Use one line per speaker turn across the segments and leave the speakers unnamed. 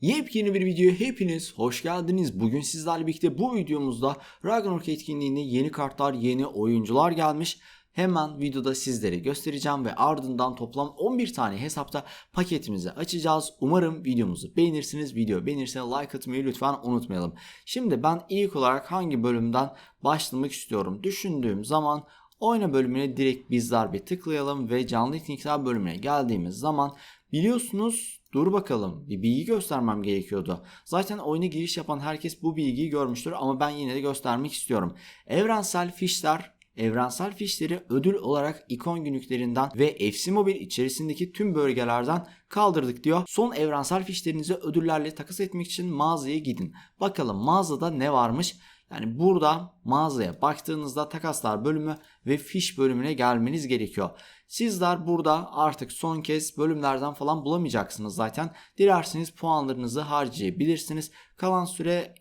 Yepyeni bir videoya hepiniz hoş geldiniz. Bugün sizlerle birlikte bu videomuzda Ragnarok etkinliğinde yeni kartlar, yeni oyuncular gelmiş. Hemen videoda sizlere göstereceğim ve ardından toplam 11 tane hesapta paketimizi açacağız. Umarım videomuzu beğenirsiniz. Video beğenirse like atmayı lütfen unutmayalım. Şimdi ben ilk olarak hangi bölümden başlamak istiyorum düşündüğüm zaman oyna bölümüne direkt bizler bir tıklayalım ve canlı etkinlikler bölümüne geldiğimiz zaman biliyorsunuz Dur bakalım bir bilgi göstermem gerekiyordu. Zaten oyuna giriş yapan herkes bu bilgiyi görmüştür ama ben yine de göstermek istiyorum. Evrensel fişler evrensel fişleri ödül olarak ikon günlüklerinden ve FC Mobile içerisindeki tüm bölgelerden kaldırdık diyor. Son evrensel fişlerinizi ödüllerle takas etmek için mağazaya gidin. Bakalım mağazada ne varmış? Yani burada mağazaya baktığınızda takaslar bölümü ve fiş bölümüne gelmeniz gerekiyor. Sizler burada artık son kez bölümlerden falan bulamayacaksınız zaten. Dilerseniz puanlarınızı harcayabilirsiniz. Kalan süre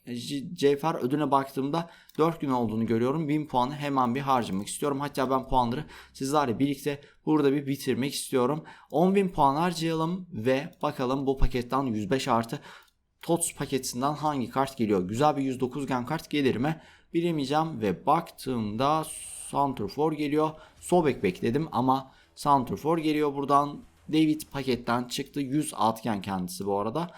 Cevher ödüne baktığımda 4 gün olduğunu görüyorum. 1000 puanı hemen bir harcamak istiyorum. Hatta ben puanları sizlerle birlikte burada bir bitirmek istiyorum. 10.000 puan harcayalım ve bakalım bu paketten 105 artı TOTS paketinden hangi kart geliyor? Güzel bir 109 gen kart gelir mi? Bilemeyeceğim ve baktığımda Santrfor geliyor. Sobek bekledim ama Santrfor geliyor buradan. David paketten çıktı. 100 altgen kendisi bu arada.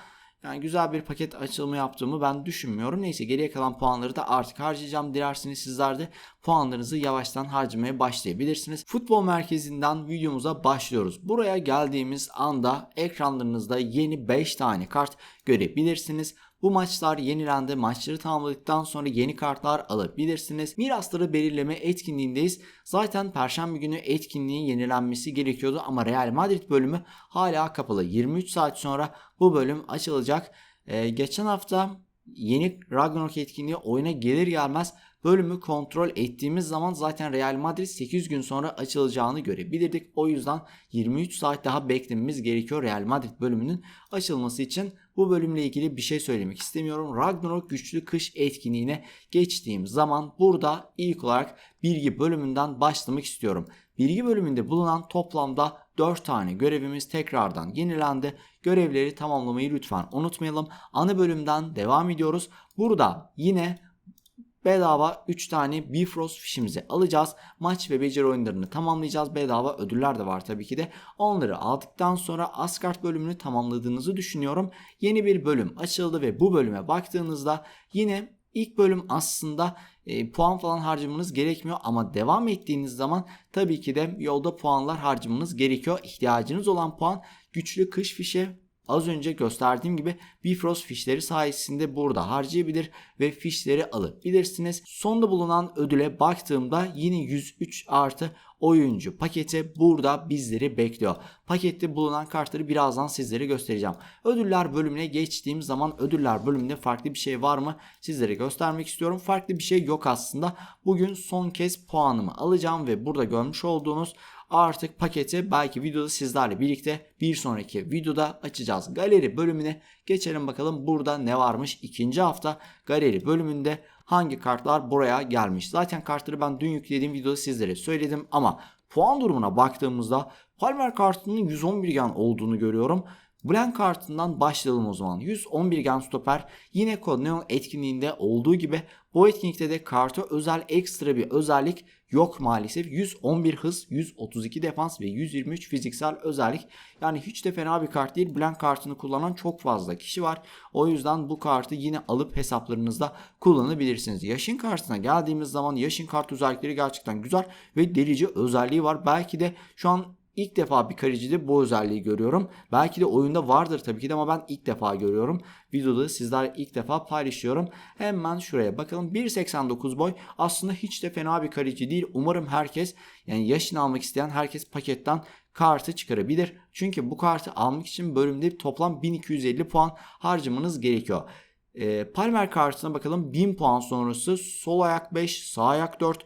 Yani güzel bir paket açılımı yaptığımı ben düşünmüyorum. Neyse geriye kalan puanları da artık harcayacağım. Dilerseniz sizler de puanlarınızı yavaştan harcamaya başlayabilirsiniz. Futbol merkezinden videomuza başlıyoruz. Buraya geldiğimiz anda ekranlarınızda yeni 5 tane kart görebilirsiniz. Bu maçlar yenilendi. Maçları tamamladıktan sonra yeni kartlar alabilirsiniz. Mirasları belirleme etkinliğindeyiz. Zaten perşembe günü etkinliğin yenilenmesi gerekiyordu ama Real Madrid bölümü hala kapalı. 23 saat sonra bu bölüm açılacak. Ee, geçen hafta yeni Ragnarok etkinliği oyuna gelir gelmez bölümü kontrol ettiğimiz zaman zaten Real Madrid 8 gün sonra açılacağını görebilirdik. O yüzden 23 saat daha beklememiz gerekiyor Real Madrid bölümünün açılması için. Bu bölümle ilgili bir şey söylemek istemiyorum. Ragnarok güçlü kış etkinliğine geçtiğim zaman burada ilk olarak bilgi bölümünden başlamak istiyorum. Bilgi bölümünde bulunan toplamda 4 tane görevimiz tekrardan yenilendi. Görevleri tamamlamayı lütfen unutmayalım. Ana bölümden devam ediyoruz. Burada yine bedava 3 tane Bifrost fişimizi alacağız. Maç ve beceri oyunlarını tamamlayacağız. Bedava ödüller de var tabii ki de. Onları aldıktan sonra Asgard bölümünü tamamladığınızı düşünüyorum. Yeni bir bölüm açıldı ve bu bölüme baktığınızda yine ilk bölüm aslında e, puan falan harcamanız gerekmiyor ama devam ettiğiniz zaman tabii ki de yolda puanlar harcamanız gerekiyor. İhtiyacınız olan puan güçlü kış fişe Az önce gösterdiğim gibi Bifrost fişleri sayesinde burada harcayabilir ve fişleri alabilirsiniz. Sonda bulunan ödüle baktığımda yine 103 artı oyuncu paketi burada bizleri bekliyor. Pakette bulunan kartları birazdan sizlere göstereceğim. Ödüller bölümüne geçtiğim zaman ödüller bölümünde farklı bir şey var mı sizlere göstermek istiyorum. Farklı bir şey yok aslında. Bugün son kez puanımı alacağım ve burada görmüş olduğunuz artık paketi belki videoda sizlerle birlikte bir sonraki videoda açacağız. Galeri bölümüne geçelim bakalım burada ne varmış. ikinci hafta galeri bölümünde hangi kartlar buraya gelmiş. Zaten kartları ben dün yüklediğim videoda sizlere söyledim ama puan durumuna baktığımızda Palmer kartının 111 gen olduğunu görüyorum. Blank kartından başlayalım o zaman. 111 gen stoper yine Code Neon etkinliğinde olduğu gibi bu etkinlikte de karta özel ekstra bir özellik yok maalesef. 111 hız, 132 defans ve 123 fiziksel özellik. Yani hiç de fena bir kart değil. Blank kartını kullanan çok fazla kişi var. O yüzden bu kartı yine alıp hesaplarınızda kullanabilirsiniz. Yaşın kartına geldiğimiz zaman yaşın kart özellikleri gerçekten güzel ve delici özelliği var. Belki de şu an İlk defa bir kalecide bu özelliği görüyorum. Belki de oyunda vardır tabii ki de ama ben ilk defa görüyorum. Videoda sizler ilk defa paylaşıyorum. Hemen şuraya bakalım. 1.89 boy aslında hiç de fena bir kaleci değil. Umarım herkes yani yaşını almak isteyen herkes paketten kartı çıkarabilir. Çünkü bu kartı almak için bölümde toplam 1250 puan harcamanız gerekiyor. E, Palmer kartına bakalım 1000 puan sonrası sol ayak 5 sağ ayak 4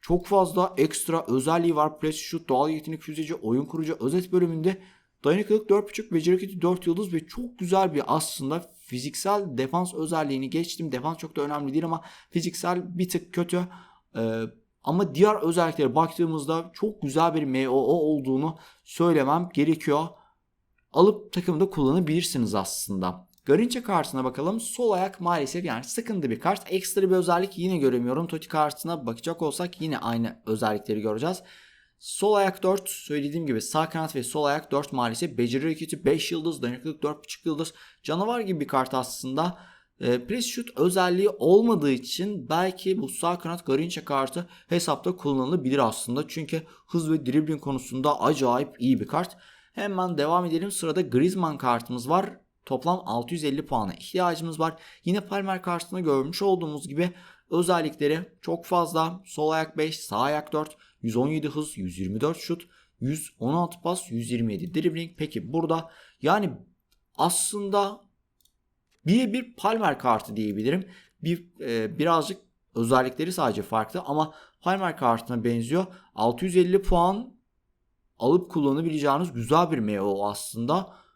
çok fazla ekstra özelliği var. Press şut, doğal yetenek füzeci, oyun kurucu, özet bölümünde dayanıklılık 4.5, beceri hareketi 4 yıldız ve çok güzel bir aslında fiziksel defans özelliğini geçtim. Defans çok da önemli değil ama fiziksel bir tık kötü. Ee, ama diğer özelliklere baktığımızda çok güzel bir MOO olduğunu söylemem gerekiyor. Alıp takımda kullanabilirsiniz aslında. Garinçe kartına bakalım. Sol ayak maalesef yani sıkıntı bir kart. Ekstra bir özellik yine göremiyorum. Toti kartına bakacak olsak yine aynı özellikleri göreceğiz. Sol ayak 4 söylediğim gibi sağ kanat ve sol ayak 4 maalesef. Beceri hareketi 5 yıldız, dayanıklılık 4.5 yıldız. Canavar gibi bir kart aslında. E, press shoot özelliği olmadığı için belki bu sağ kanat Garinçe kartı hesapta kullanılabilir aslında. Çünkü hız ve dribbling konusunda acayip iyi bir kart. Hemen devam edelim. Sırada Griezmann kartımız var. Toplam 650 puana ihtiyacımız var. Yine Palmer kartında görmüş olduğumuz gibi özellikleri çok fazla. Sol ayak 5, sağ ayak 4, 117 hız, 124 şut, 116 pas, 127 dribbling. Peki burada yani aslında bir Palmer kartı diyebilirim. Bir e, birazcık özellikleri sadece farklı ama Palmer kartına benziyor. 650 puan alıp kullanabileceğiniz güzel bir MO aslında.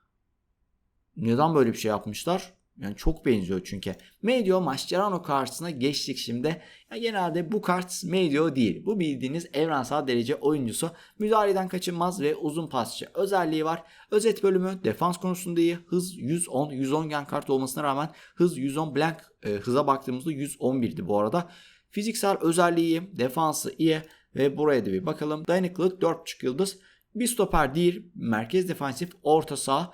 Neden böyle bir şey yapmışlar? Yani çok benziyor çünkü. Medio Mascherano kartına geçtik şimdi. Ya genelde bu kart Medio değil. Bu bildiğiniz evrensel derece oyuncusu. Müdahaleden kaçınmaz ve uzun pasçı özelliği var. Özet bölümü defans konusunda iyi. Hız 110. 110 gen kart olmasına rağmen hız 110 blank e, hıza baktığımızda 111'di bu arada. Fiziksel özelliği iyi. Defansı iyi. Ve buraya da bir bakalım. Dayanıklılık 4.5 yıldız. Bir stoper değil. Merkez defansif orta saha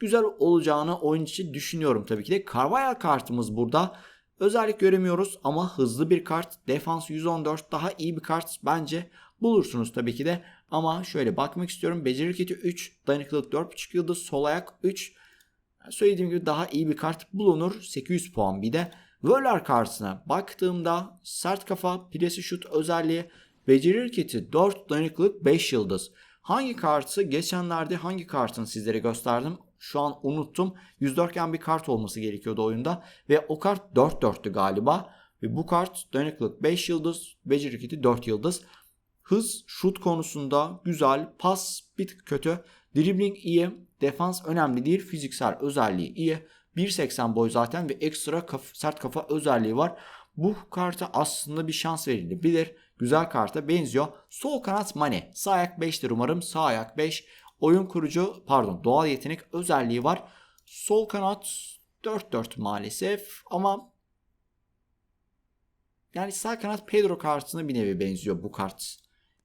güzel olacağını oyun için düşünüyorum tabii ki de. Carvajal kartımız burada. Özellik göremiyoruz ama hızlı bir kart. Defans 114 daha iyi bir kart bence bulursunuz tabii ki de. Ama şöyle bakmak istiyorum. Beceri hareketi 3, dayanıklılık 4.5 yıldız, sol ayak 3. Söylediğim gibi daha iyi bir kart bulunur. 800 puan bir de. Wöller kartına baktığımda sert kafa, presi şut özelliği, beceri hareketi 4, dayanıklılık 5 yıldız. Hangi kartı geçenlerde hangi kartını sizlere gösterdim şu an unuttum. 104 gen bir kart olması gerekiyordu oyunda. Ve o kart 4-4'tü galiba. Ve bu kart dayanıklılık 5 yıldız, beceri kiti 4 yıldız. Hız, şut konusunda güzel, pas bir tık kötü. Dribbling iyi, defans önemli değil, fiziksel özelliği iyi. 1.80 boy zaten ve ekstra kaf, sert kafa özelliği var. Bu karta aslında bir şans verilebilir. Güzel karta benziyor. Sol kanat Mane. Sağ ayak 5'tir umarım. Sağ ayak 5 oyun kurucu pardon doğal yetenek özelliği var. Sol kanat 4-4 maalesef ama yani sağ kanat Pedro kartına bir nevi benziyor bu kart.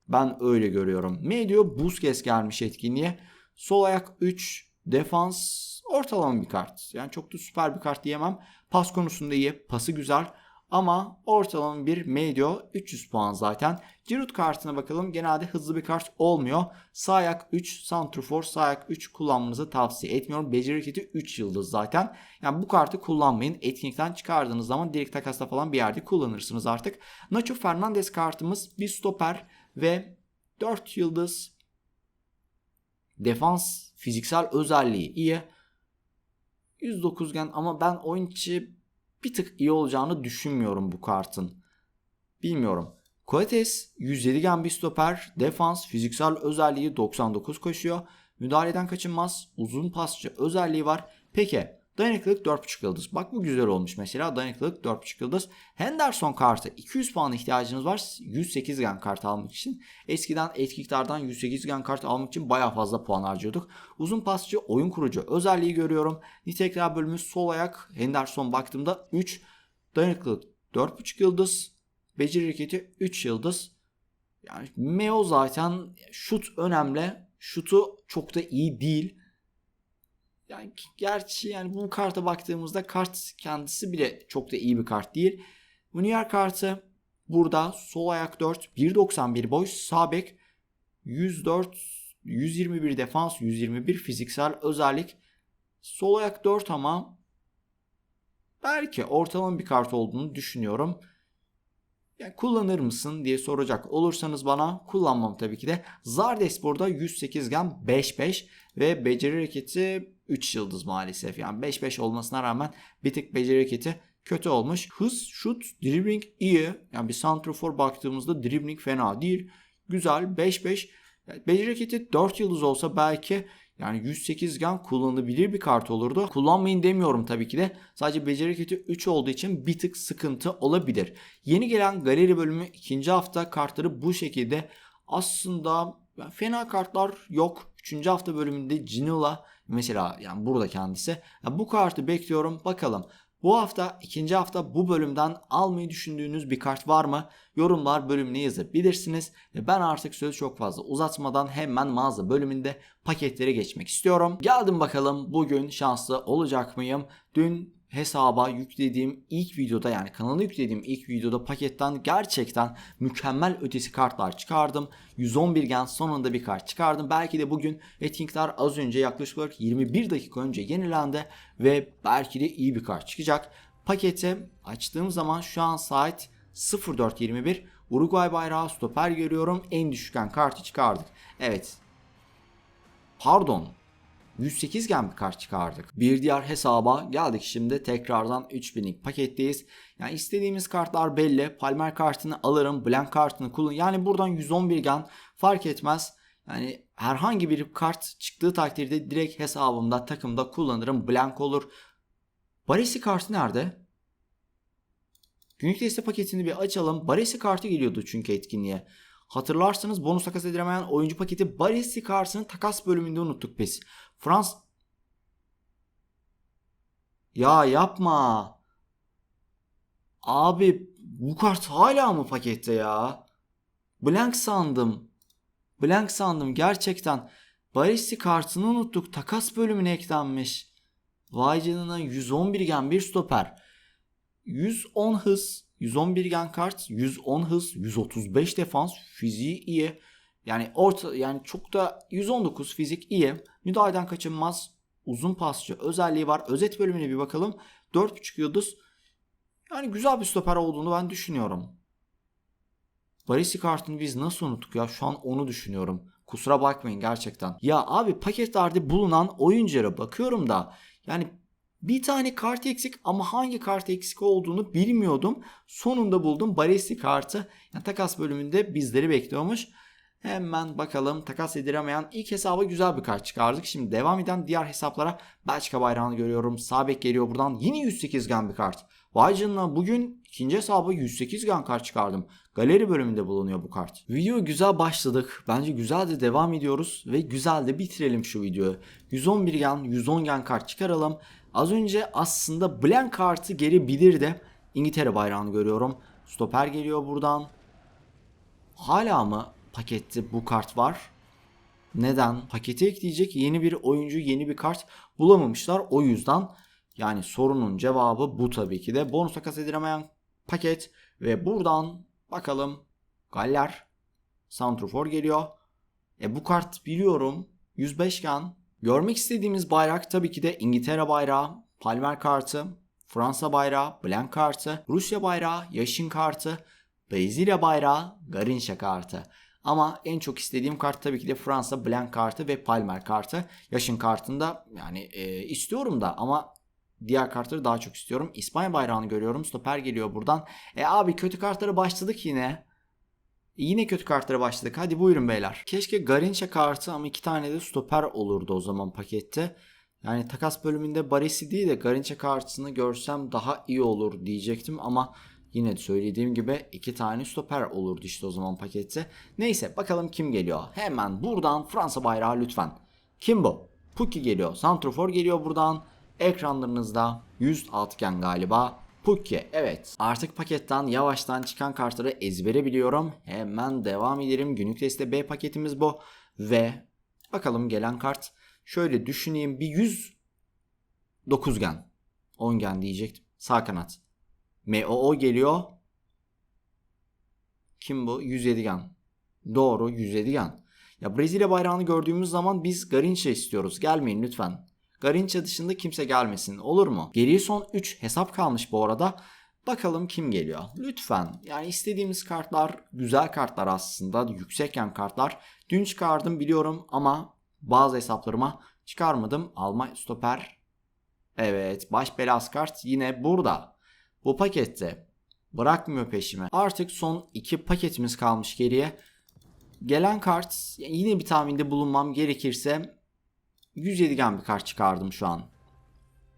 Ben öyle görüyorum. Medio Busquets gelmiş etkinliğe. Sol ayak 3 defans ortalama bir kart. Yani çok da süper bir kart diyemem. Pas konusunda iyi. Pası güzel. Ama ortalama bir medio 300 puan zaten. Giroud kartına bakalım. Genelde hızlı bir kart olmuyor. Sağ ayak 3, Santrofor sağ ayak 3 kullanmanızı tavsiye etmiyorum. Beceri hareketi 3 yıldız zaten. Yani bu kartı kullanmayın. Etkinlikten çıkardığınız zaman direkt takasta falan bir yerde kullanırsınız artık. Nacho Fernandez kartımız bir stoper ve 4 yıldız defans fiziksel özelliği iyi. 109 gen ama ben oyun içi bir tık iyi olacağını düşünmüyorum bu kartın. Bilmiyorum. Coates 107 gen bir stoper, defans, fiziksel özelliği 99 koşuyor. Müdahaleden kaçınmaz, uzun pasçı özelliği var. Peki dayanıklılık 4.5 yıldız. Bak bu güzel olmuş mesela dayanıklılık 4.5 yıldız. Henderson kartı 200 puan ihtiyacınız var 108 gen kart almak için. Eskiden etkiklerden 108 gen kart almak için baya fazla puan harcıyorduk. Uzun pasçı oyun kurucu özelliği görüyorum. Nitekrar bölümü sol ayak Henderson baktığımda 3 dayanıklılık 4.5 yıldız. Beceri hareketi 3 yıldız. Yani Meo zaten şut önemli. Şutu çok da iyi değil. Yani gerçi yani bu karta baktığımızda kart kendisi bile çok da iyi bir kart değil. Munier kartı burada sol ayak 4, 1.91 boy, sağ bek 104, 121 defans, 121 fiziksel özellik. Sol ayak 4 ama belki ortalama bir kart olduğunu düşünüyorum. Yani kullanır mısın diye soracak olursanız bana kullanmam tabii ki de. Zardes burada 108 gen 5-5 ve beceri hareketi 3 yıldız maalesef. Yani 5-5 olmasına rağmen bir tık beceri hareketi kötü olmuş. Hız, şut, dribbling iyi. Yani bir santrofor baktığımızda dribbling fena değil. Güzel 5-5. Yani beceri hareketi 4 yıldız olsa belki yani 108 gen kullanılabilir bir kart olurdu. Kullanmayın demiyorum tabii ki de. Sadece beceri hareketi 3 olduğu için bir tık sıkıntı olabilir. Yeni gelen galeri bölümü ikinci hafta kartları bu şekilde. Aslında fena kartlar yok. Üçüncü hafta bölümünde Ginola Mesela yani burada kendisi. Ya bu kartı bekliyorum. Bakalım bu hafta ikinci hafta bu bölümden almayı düşündüğünüz bir kart var mı? Yorumlar bölümüne yazabilirsiniz. Ben artık sözü çok fazla uzatmadan hemen mağaza bölümünde paketlere geçmek istiyorum. Geldim bakalım bugün şanslı olacak mıyım? Dün hesaba yüklediğim ilk videoda yani kanala yüklediğim ilk videoda paketten gerçekten mükemmel ötesi kartlar çıkardım. 111 gen sonunda bir kart çıkardım. Belki de bugün ratingler az önce yaklaşık olarak 21 dakika önce yenilendi ve belki de iyi bir kart çıkacak. Paketi açtığım zaman şu an saat 04.21 Uruguay bayrağı stoper görüyorum. En düşüken kartı çıkardık. Evet. Pardon. 108 gen bir kart çıkardık. Bir diğer hesaba geldik şimdi tekrardan 3000'lik paketteyiz. Yani istediğimiz kartlar belli. Palmer kartını alırım. Blank kartını kullan. Yani buradan 111 gen fark etmez. Yani herhangi bir kart çıktığı takdirde direkt hesabımda takımda kullanırım. Blank olur. Baresi kartı nerede? Günlük deste paketini bir açalım. Baresi kartı geliyordu çünkü etkinliğe. Hatırlarsanız bonus takas edilemeyen oyuncu paketi Baresi kartının takas bölümünde unuttuk biz. Frans... Ya yapma. Abi bu kart hala mı pakette ya? Blank sandım. Blank sandım gerçekten. Baresi kartını unuttuk. Takas bölümüne eklenmiş. Vay canına 111 gen bir stoper. 110 hız, 111 gen kart, 110 hız, 135 defans, fiziği iyi. Yani orta yani çok da 119 fizik iyi. Müdahaleden kaçınmaz. Uzun pasçı özelliği var. Özet bölümüne bir bakalım. 4.5 yıldız. Yani güzel bir stoper olduğunu ben düşünüyorum. Barisi kartını biz nasıl unuttuk ya? Şu an onu düşünüyorum. Kusura bakmayın gerçekten. Ya abi paketlerde bulunan oyunculara bakıyorum da yani bir tane kart eksik ama hangi kart eksik olduğunu bilmiyordum. Sonunda buldum Baresi kartı. Yani takas bölümünde bizleri bekliyormuş. Hemen bakalım takas edilemeyen ilk hesaba güzel bir kart çıkardık. Şimdi devam eden diğer hesaplara Belçika bayrağını görüyorum. Sabek geliyor buradan. Yine 108 gen bir kart. Vay canına bugün ikinci hesaba 108 gen kart çıkardım. Galeri bölümünde bulunuyor bu kart. Video güzel başladık. Bence güzel de devam ediyoruz. Ve güzel de bitirelim şu videoyu. 111 gen, 110 gen kart çıkaralım. Az önce aslında blank kartı geri bilirdi. İngiltere bayrağını görüyorum. Stoper geliyor buradan. Hala mı pakette bu kart var? Neden? Pakete ekleyecek yeni bir oyuncu, yeni bir kart bulamamışlar. O yüzden yani sorunun cevabı bu tabii ki de. Bonus takas edilemeyen paket ve buradan bakalım Galler Santrofor geliyor. E bu kart biliyorum 105 gen. Görmek istediğimiz bayrak tabii ki de İngiltere bayrağı, Palmer kartı, Fransa bayrağı, Blank kartı, Rusya bayrağı, Yaşın kartı, Brezilya bayrağı, Garincha kartı. Ama en çok istediğim kart tabii ki de Fransa Blank kartı ve Palmer kartı. Yaşın kartında yani e, istiyorum da ama diğer kartları daha çok istiyorum. İspanya bayrağını görüyorum. Stoper geliyor buradan. E abi kötü kartlara başladık yine. Yine kötü kartlara başladık. Hadi buyurun beyler. Keşke Garincha kartı ama iki tane de stoper olurdu o zaman pakette. Yani takas bölümünde Baresi değil de Garincha kartını görsem daha iyi olur diyecektim ama yine söylediğim gibi iki tane stoper olurdu işte o zaman pakette. Neyse bakalım kim geliyor. Hemen buradan Fransa bayrağı lütfen. Kim bu? Pukki geliyor. Santrofor geliyor buradan. Ekranlarınızda 100 altıgen galiba. Pukki evet artık paketten yavaştan çıkan kartları ezbere biliyorum. Hemen devam edelim. Günlük teste B paketimiz bu. Ve bakalım gelen kart. Şöyle düşüneyim bir 109 gen. 10 gen diyecektim. Sağ kanat. MOO geliyor. Kim bu? 107 gen. Doğru 107 gen. Ya Brezilya bayrağını gördüğümüz zaman biz Garincha istiyoruz. Gelmeyin lütfen. Garincha dışında kimse gelmesin olur mu? Geriye son 3 hesap kalmış bu arada. Bakalım kim geliyor. Lütfen. Yani istediğimiz kartlar güzel kartlar aslında. Yüksek yan kartlar. Dün çıkardım biliyorum ama bazı hesaplarıma çıkarmadım. Alma stoper. Evet baş belası kart yine burada. Bu pakette. Bırakmıyor peşime. Artık son iki paketimiz kalmış geriye. Gelen kart yine bir tahminde bulunmam gerekirse 107 gen bir kart çıkardım şu an.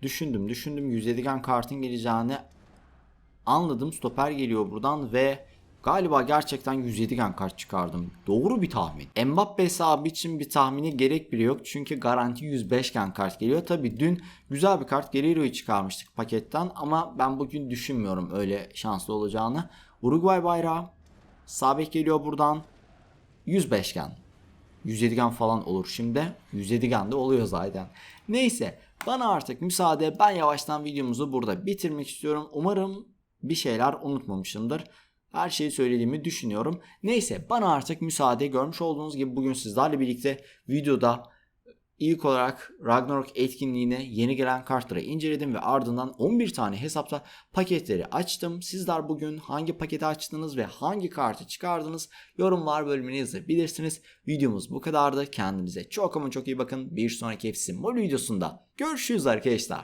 Düşündüm düşündüm 107 gen kartın geleceğini anladım. Stoper geliyor buradan ve Galiba gerçekten 107 gen kart çıkardım. Doğru bir tahmin. Mbappe hesabı için bir tahmini gerek bile yok. Çünkü garanti 105 gen kart geliyor. Tabi dün güzel bir kart Guerreiro'yu çıkarmıştık paketten. Ama ben bugün düşünmüyorum öyle şanslı olacağını. Uruguay bayrağı. Sabek geliyor buradan. 105 gen. 107 gen falan olur şimdi. 107 gen de oluyor zaten. Neyse bana artık müsaade. Ben yavaştan videomuzu burada bitirmek istiyorum. Umarım bir şeyler unutmamışımdır. Her şeyi söylediğimi düşünüyorum. Neyse bana artık müsaade. Görmüş olduğunuz gibi bugün sizlerle birlikte videoda ilk olarak Ragnarok etkinliğine yeni gelen kartları inceledim ve ardından 11 tane hesapta paketleri açtım. Sizler bugün hangi paketi açtınız ve hangi kartı çıkardınız yorumlar bölümüne yazabilirsiniz. Videomuz bu kadardı. Kendinize çok ama çok iyi bakın. Bir sonraki FC Mol videosunda görüşürüz arkadaşlar.